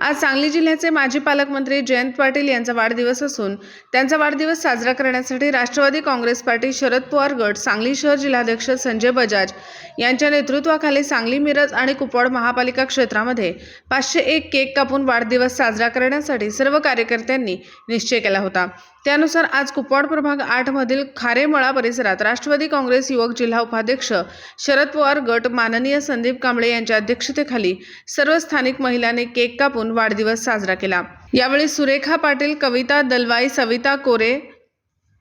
आज सांगली जिल्ह्याचे माजी पालकमंत्री जयंत पाटील यांचा वाढदिवस असून त्यांचा वाढदिवस साजरा करण्यासाठी राष्ट्रवादी काँग्रेस पार्टी शरद पवार गट सांगली शहर जिल्हाध्यक्ष संजय बजाज यांच्या नेतृत्वाखाली सांगली मिरज आणि कुपवाड महापालिका क्षेत्रामध्ये पाचशे एक केक कापून वाढदिवस साजरा करण्यासाठी सर्व कार्यकर्त्यांनी निश्चय केला होता. त्यानुसार आज कुपवाड प्रभाग आठमधील खारेमळा परिसरात राष्ट्रवादी काँग्रेस युवक जिल्हा उपाध्यक्ष शरद पवार गट माननीय संदीप कांबळे यांच्या अध्यक्षतेखाली सर्व स्थानिक महिलांनी केक कापून वाढदिवस साजरा केला. यावेळी सुरेखा पाटील कविता दलवाई सविता कोरे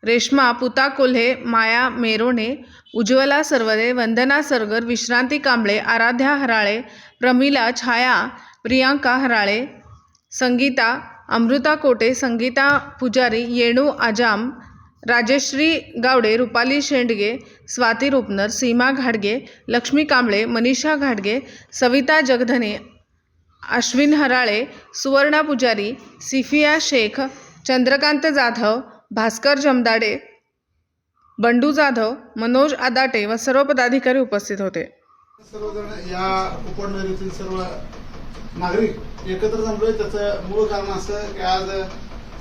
रेश्मा पुता कोल्हे माया मेरोणे उज्ज्वला सरवरे वंदना सरगर विश्रांती कांबळे आराध्या हराळे प्रमिला छाया प्रियांका हराळे संगीता अमृता कोटे संगीता पुजारी येणू आजाम राजेश्री गावडे रुपाली शेंडगे स्वाती रुपनर सीमा घाडगे लक्ष्मी कांबळे मनीषा घाडगे सविता जगधने अश्विन हराळे सुवर्णा पुजारी सिफिया शेख चंद्रकांत जाधव भास्कर जमदाडे बंडू जाधव मनोज आदाटे व सर्व पदाधिकारी उपस्थित होते. सर्वजण या उपनगरीतील सर्व नागरिक एकत्र जमलोय. त्याचं मूळ कारण असं की आज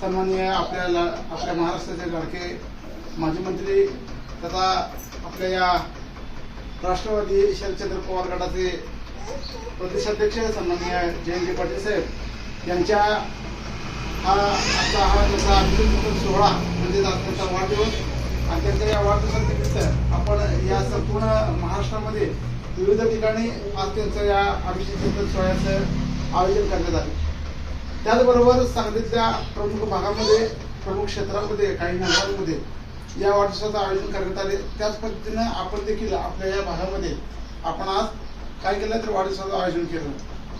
सन्माननीय आपल्याला आपल्या महाराष्ट्राचे लाडके माजी मंत्री तथा आपल्या या राष्ट्रवादी शरदचंद्र पवार गटाचे प्रदेशाध्यक्ष सन्माननीय जयंती पाटील साहेब यांच्या हा आजचा हा जसा अभिषेक सोहळा म्हणजे त्यांचा वाढदिवस आणि त्यांच्या या वाढदिवसानिमित्त आपण या संपूर्ण महाराष्ट्रामध्ये विविध ठिकाणी आज त्यांचं या अभिषेक सोहळ्याचं आयोजन करण्यात आलं. त्याचबरोबर सांगलीतल्या प्रमुख भागामध्ये प्रमुख क्षेत्रामध्ये काही नगरांमध्ये या वाढदिवसाचं आयोजन करण्यात आले. त्याच पद्धतीनं आपण देखील आपल्या या भागामध्ये आपण आज काय केलं तर वाढदिवसाचं आयोजन केलं.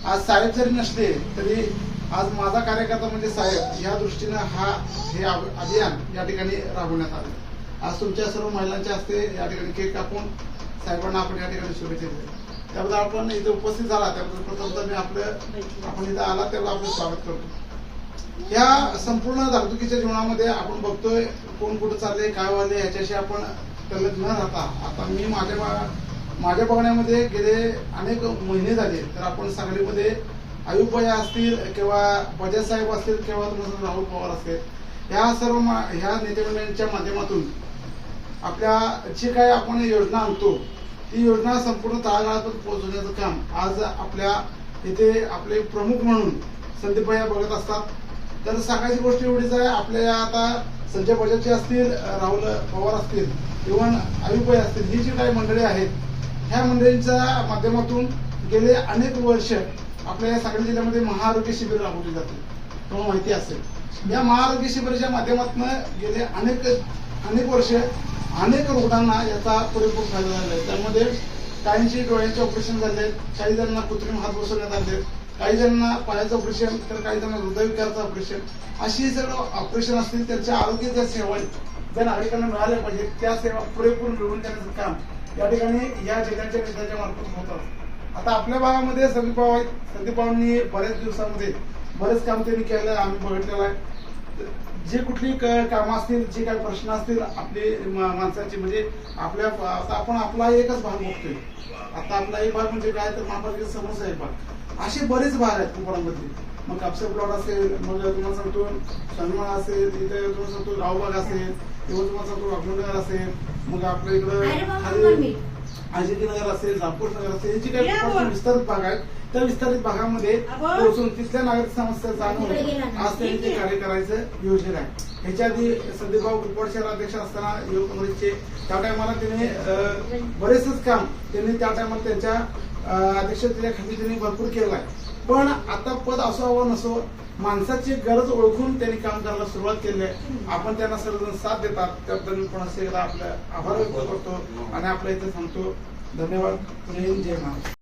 आज साहेब जरी नसले तरी आज माझा कार्यकर्ता म्हणजे साहेब या दृष्टीनं हा हे अभियान या ठिकाणी राबवण्यात आलं. आज तुमच्या सर्व महिलांच्या हस्ते या ठिकाणी केक कापून साहेबांना आपण या ठिकाणी शुभेच्छा दिल्या त्याबद्दल आपण इथे उपस्थित झाला त्याबद्दल प्रथमतः मी आपलं आपण इथं आला त्याला आपलं स्वागत करतो. या संपूर्ण धाकधुकीच्या जीवनामध्ये आपण बघतोय कोण कुठं चाललंय काय व्हायलंय याच्याशी आपण तल्लत न राहता आता मी माझ्या माझ्या बघण्यामध्ये गेले अनेक महिने झाले. तर आपण सांगलीमध्ये आयुब असतील किंवा बजाज साहेब असतील किंवा तुमचं राहुल पवार असतील ह्या सर्व मा- ह्या नेतेमंडळींच्या माध्यमातून आपल्या जी काही आपण योजना आणतो ती योजना संपूर्ण तळागाळातून पोहोचवण्याचं काम आज आपल्या इथे आपले प्रमुख म्हणून संदीपया बघत असतात. तर सांगायची गोष्ट एवढीच आहे आपल्या आता संजय बजाजचे असतील राहुल पवार असतील इव्हन आयुबाई असतील ही जी काही मंडळी आहेत ह्या मंडळींच्या माध्यमातून गेले अनेक वर्ष आपल्या या सांगली जिल्ह्यामध्ये महाआरोग्य शिबिर राबवली जाते. तुम्हाला माहिती असेल. या महाआरोग्य शिबिराच्या माध्यमातून गेले अनेक अनेक वर्ष अनेक रुग्णांना याचा पुरेपूर फायदा झाला आहे. त्यामध्ये काहींची डोळ्यांचे ऑपरेशन झाले काही जणांना कृत्रिम हात बसवण्यात आले काही जणांना पायाचं ऑपरेशन तर काही जणांना हृदयविकारचं ऑपरेशन अशी जर ऑपरेशन असतील त्यांच्या आरोग्य ज्या सेवा आहेत, ज्या नागरिकांना मिळाल्या पाहिजेत त्या सेवा पुरेपूर मिळवून देण्याचं काम या ठिकाणी या जिल्ह्याच्या नेत्याच्या मार्फत होतात आता आपल्या भागामध्ये संदीप भाऊ आहेत. संदीप भाऊंनी बऱ्याच दिवसामध्ये बरेच काम त्यांनी केलं आम्ही बघितलेलं आहे. जे कुठली कामं असतील जे काही प्रश्न असतील आपले म- माणसाचे म्हणजे आपल्या आता आपण आपला एकच भाग बघतोय. आता आपला एक भाग म्हणजे काय? तर महापालिकेचा समोरचा एक भाग. असे बरेच भाग आहेत कुपवाडामध्ये मग कापसे प्लॉट असेल मग तुम्हाला सांगतो सन्मान असेल इथे तुम्हाला सांगतो रावबाग असेल किंवा तुम्हाला सांगतो अग्ननगर असेल मग आपल्या इकडं खाली आजिती नगर असेल जामपूर नगर असेल जे काही विस्तारित भाग आहेत. त्या विस्तारित भागामध्ये पोहोचून तिथल्या नागरिक समस्या जाणून आज त्यांनी ते कार्य करायचं योजना आहे. ह्याच्या आधी संदीपभाऊ कुपवाड शहर अध्यक्ष असताना युवक काँग्रेसचे त्या टायमाला त्यांनी बरेचच काम त्यांनी त्या टायमाला त्यांच्या अं, अध्यक्षतेखाली त्यांनी भरपूर केलं आहे. पण आता पद असो हवं नसो माणसाची गरज ओळखून त्यांनी काम करायला सुरुवात केली आहे. आपण त्यांना सर्वजण साथ देतात. त्याबद्दल मी पुन्हा आपल्या आभार व्यक्त करतो आणि आपल्या इथे सांगतो धन्यवाद. जय महाराज.